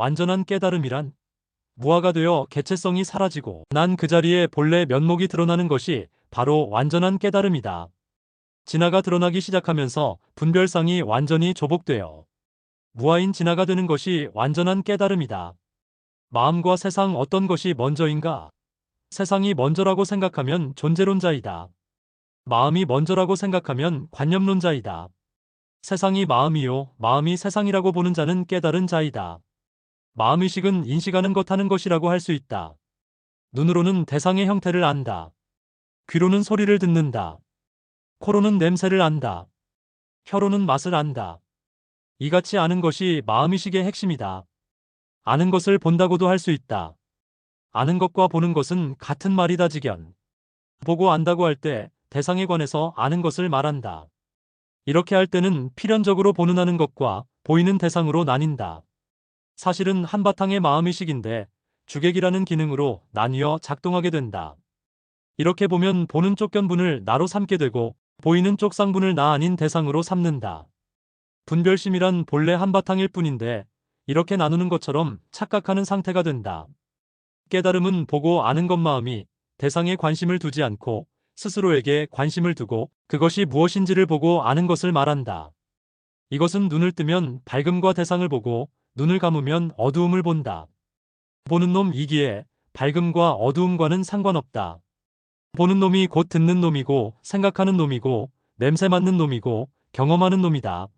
완전한 깨달음이란 무아가 되어 개체성이 사라지고 난 그 자리에 본래 면목이 드러나는 것이 바로 완전한 깨달음이다. 진화가 드러나기 시작하면서 분별상이 완전히 조복되어 무아인 진화가 되는 것이 완전한 깨달음이다. 마음과 세상 어떤 것이 먼저인가? 세상이 먼저라고 생각하면 존재론자이다. 마음이 먼저라고 생각하면 관념론자이다. 세상이 마음이요, 마음이 세상이라고 보는 자는 깨달은 자이다. 마음의식은 인식하는 것 하는 것이라고 할 수 있다. 눈으로는 대상의 형태를 안다. 귀로는 소리를 듣는다. 코로는 냄새를 안다. 혀로는 맛을 안다. 이같이 아는 것이 마음의식의 핵심이다. 아는 것을 본다고도 할 수 있다. 아는 것과 보는 것은 같은 말이다 직연. 보고 안다고 할 때 대상에 관해서 아는 것을 말한다. 이렇게 할 때는 필연적으로 보는 아는 것과 보이는 대상으로 나뉜다. 사실은 한바탕의 마음의식인데 주객이라는 기능으로 나뉘어 작동하게 된다. 이렇게 보면 보는 쪽 견분을 나로 삼게 되고 보이는 쪽 상분을 나 아닌 대상으로 삼는다. 분별심이란 본래 한바탕일 뿐인데 이렇게 나누는 것처럼 착각하는 상태가 된다. 깨달음은 보고 아는 것 마음이 대상에 관심을 두지 않고 스스로에게 관심을 두고 그것이 무엇인지를 보고 아는 것을 말한다. 이것은 눈을 뜨면 밝음과 대상을 보고 눈을 감으면 어두움을 본다. 보는 놈 이기에 밝음과 어두움과는 상관없다. 보는 놈이 곧 듣는 놈이고 생각하는 놈이고 냄새 맡는 놈이고 경험하는 놈이다.